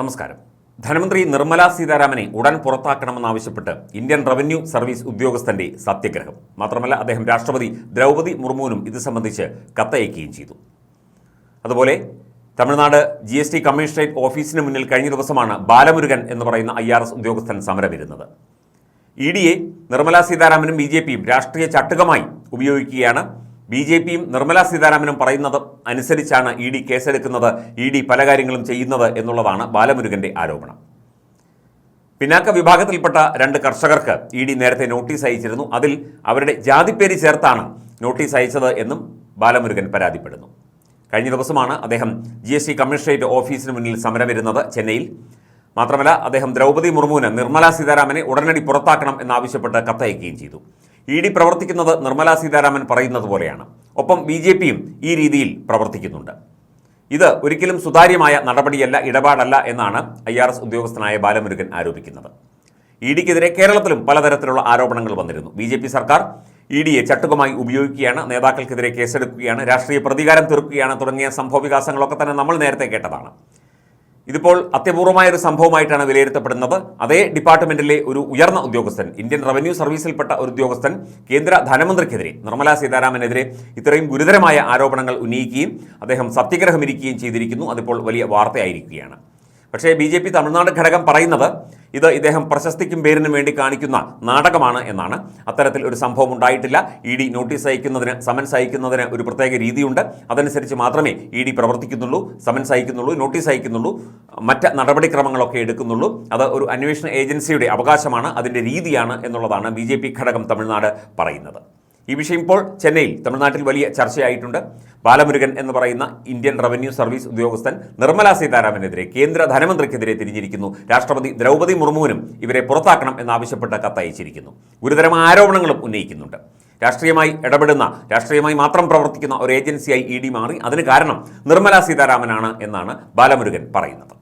നമസ്കാരം. ധനമന്ത്രി നിർമ്മല സീതാരാമനെ ഉടൻ പുറത്താക്കണമെന്നാവശ്യപ്പെട്ട് ഇന്ത്യൻ റവന്യൂ സർവീസ് ഉദ്യോഗസ്ഥന്റെ സത്യഗ്രഹം. മാത്രമല്ല അദ്ദേഹം രാഷ്ട്രപതി ദ്രൗപതി മുർമുവിനും ഇത് സംബന്ധിച്ച് കത്തയക്കുകയും ചെയ്തു. അതുപോലെ Tamil Nadu G S T commissionerate ഓഫീസിന് മുന്നിൽ കഴിഞ്ഞ ദിവസമാണ് ബാലമുരുകൻ എന്ന് പറയുന്ന ഐ ആർ എസ് ഉദ്യോഗസ്ഥൻ സമരമിരുന്നത്. ഇ ഡി എ നിർമ്മലാ സീതാരാമനും ബി ജെ പിയും രാഷ്ട്രീയ ചട്ടുകമായി ഉപയോഗിക്കുകയാണ് ബി ജെ പിയും നിർമ്മലാ സീതാരാമനും പറയുന്നത് അനുസരിച്ചാണ് ഇ ഡി കേസെടുക്കുന്നത് ഇ ഡി പല കാര്യങ്ങളും ചെയ്യുന്നത് എന്നുള്ളതാണ് ബാലമുരുകന്റെ ആരോപണം. പിന്നാക്ക വിഭാഗത്തിൽപ്പെട്ട രണ്ട് കർഷകർക്ക് ഇ ഡി നേരത്തെ നോട്ടീസ് അയച്ചിരുന്നു. അതിൽ അവരുടെ ജാതിപ്പേര് ചേർത്താണ് നോട്ടീസ് അയച്ചത് എന്നും ബാലമുരുകൻ പരാതിപ്പെടുന്നു. കഴിഞ്ഞ ദിവസമാണ് അദ്ദേഹം ജി എസ് ടി കമ്മീഷണറേറ്റ് ഓഫീസിന് മുന്നിൽ സമരമിരുന്നത് ചെന്നൈയിൽ. മാത്രമല്ല അദ്ദേഹം ദ്രൗപദി മുർമുവിന് നിർമ്മലാ സീതാരാമനെ ഉടനടി പുറത്താക്കണം എന്നാവശ്യപ്പെട്ട് കത്തയക്കുകയും ചെയ്തു. ഇ ഡി പ്രവർത്തിക്കുന്നത് നിർമ്മലാ സീതാരാമൻ പറയുന്നത് പോലെയാണ്. ഒപ്പം ബി ജെ പിയും ഈ രീതിയിൽ പ്രവർത്തിക്കുന്നുണ്ട്. ഇത് ഒരിക്കലും സുതാര്യമായ നടപടിയല്ല ഇടപാടല്ല എന്നാണ് ഐ ആർ എസ് ഉദ്യോഗസ്ഥനായ ബാലമുരുകൻ ആരോപിക്കുന്നത്. ഇ ഡിക്കെതിരെ കേരളത്തിലും പലതരത്തിലുള്ള ആരോപണങ്ങൾ വന്നിരുന്നു. ബി ജെ പി സർക്കാർ ഇ ഡിയെ ചട്ടുകമായി ഉപയോഗിക്കുകയാണ് നേതാക്കൾക്കെതിരെ കേസെടുക്കുകയാണ് രാഷ്ട്രീയ പ്രതികാരം തീർക്കുകയാണ് തുടങ്ങിയ സംഭവ വികാസങ്ങളൊക്കെ തന്നെ നമ്മൾ നേരത്തെ കേട്ടതാണ്. ഇതിപ്പോൾ അത്യപൂർവമായ ഒരു സംഭവമായിട്ടാണ് വിലയിരുത്തപ്പെടുന്നത്. അതേ ഡിപ്പാർട്ട്മെന്റിലെ ഒരു ഉയർന്ന ഉദ്യോഗസ്ഥൻ ഇന്ത്യൻ റവന്യൂ സർവീസിൽപ്പെട്ട ഒരു ഉദ്യോഗസ്ഥൻ കേന്ദ്ര ധനമന്ത്രിക്കെതിരെ നിർമ്മലാ സീതാരാമനെതിരെ ഇത്രയും ഗുരുതരമായ ആരോപണങ്ങൾ ഉന്നയിക്കുകയും അദ്ദേഹം സത്യഗ്രഹമിരിക്കുകയും ചെയ്തിരിക്കുന്നു. അതിപ്പോൾ വലിയ വാർത്തയായിരിക്കുകയാണ്. പക്ഷേ ബി ജെ പി തമിഴ്നാട് ഘടകം പറയുന്നത് ഇത് ഇദ്ദേഹം പ്രശസ്തിക്കും പേരിനും വേണ്ടി കാണിക്കുന്ന നാടകമാണ് എന്നാണ്. അത്തരത്തിൽ ഒരു സംഭവം ഉണ്ടായിട്ടില്ല. ഇ ഡി നോട്ടീസ് അയക്കുന്നതിന് സമൻസ് അയക്കുന്നതിന് ഒരു പ്രത്യേക രീതിയുണ്ട്. അതനുസരിച്ച് മാത്രമേ ഇ ഡി പ്രവർത്തിക്കുന്നുള്ളൂ സമൻസ് അയക്കുന്നുള്ളൂ നോട്ടീസ് അയക്കുന്നുള്ളൂ മറ്റ് നടപടിക്രമങ്ങളൊക്കെ എടുക്കുന്നുള്ളൂ. അത് ഒരു അന്വേഷണ ഏജൻസിയുടെ അവകാശമാണ് അതിന്റെ രീതിയാണ് എന്നുള്ളതാണ് ബി ഘടകം തമിഴ്നാട് പറയുന്നത്. ഈ വിഷയം ഇപ്പോൾ ചെന്നൈയിൽ തമിഴ്നാട്ടിൽ വലിയ ചർച്ചയായിട്ടുണ്ട്. ബാലമുരുകൻ എന്ന് പറയുന്ന ഇന്ത്യൻ റവന്യൂ സർവീസ് ഉദ്യോഗസ്ഥൻ നിർമ്മലാ സീതാരാമനെതിരെ കേന്ദ്ര ധനമന്ത്രിക്കെതിരെ തിരിഞ്ഞിരിക്കുന്നു. രാഷ്ട്രപതി ദ്രൗപദി മുർമുവിനും ഇവരെ പുറത്താക്കണം എന്നാവശ്യപ്പെട്ട കത്തയച്ചിരിക്കുന്നു ഗുരുതരമായ ആരോപണങ്ങളും ഉന്നയിക്കുന്നുണ്ട്. രാഷ്ട്രീയമായി ഇടപെടുന്ന രാഷ്ട്രീയമായി മാത്രം പ്രവർത്തിക്കുന്ന ഒരു ഏജൻസിയായി ഇ ഡി മാറി. അതിന് കാരണം നിർമ്മലാ സീതാരാമനാണ് എന്നാണ് ബാലമുരുകൻ പറയുന്നത്.